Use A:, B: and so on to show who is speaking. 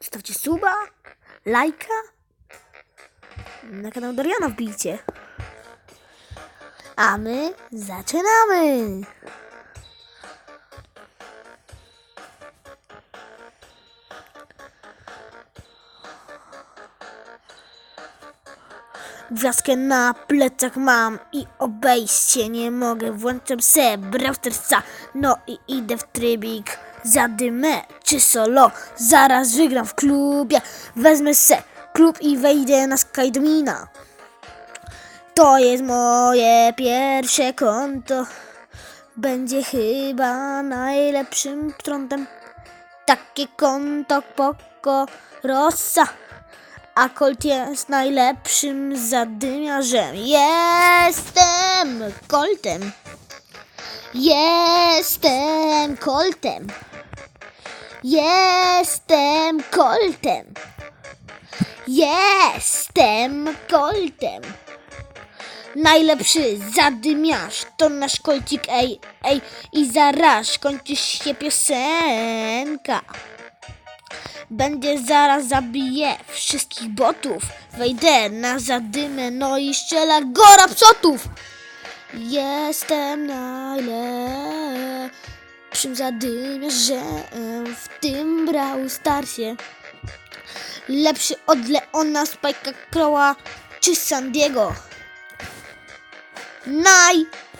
A: Zostawcie suba, lajka. Na kanał Doriana wbijcie. A my zaczynamy! Gwiazdkę na plecach mam i obejść się nie mogę. Włączam se browsersa, no i idę w trybik. Zadymę czy solo, zaraz wygram w klubie. Wezmę se klub i wejdę na Skydmina. To jest moje pierwsze konto. Będzie chyba najlepszym trądem. Takie konto poko rosa. A Colt jest najlepszym zadymiarzem. Jestem Coltem. Jestem Coltem. Jestem Coltem. Jestem Coltem. Najlepszy zadymiarz to nasz kolcik, ej, ej, i zaraz kończy się piosenka. Będzie zaraz zabije wszystkich botów. Wejdę na zadymę, no i strzela gora psotów. Jestem najlepszym zadymiarzem w tym Brawl Starsie. Lepszy od Leona, Spike'a, Crowa czy Sandiego. Najlepszy!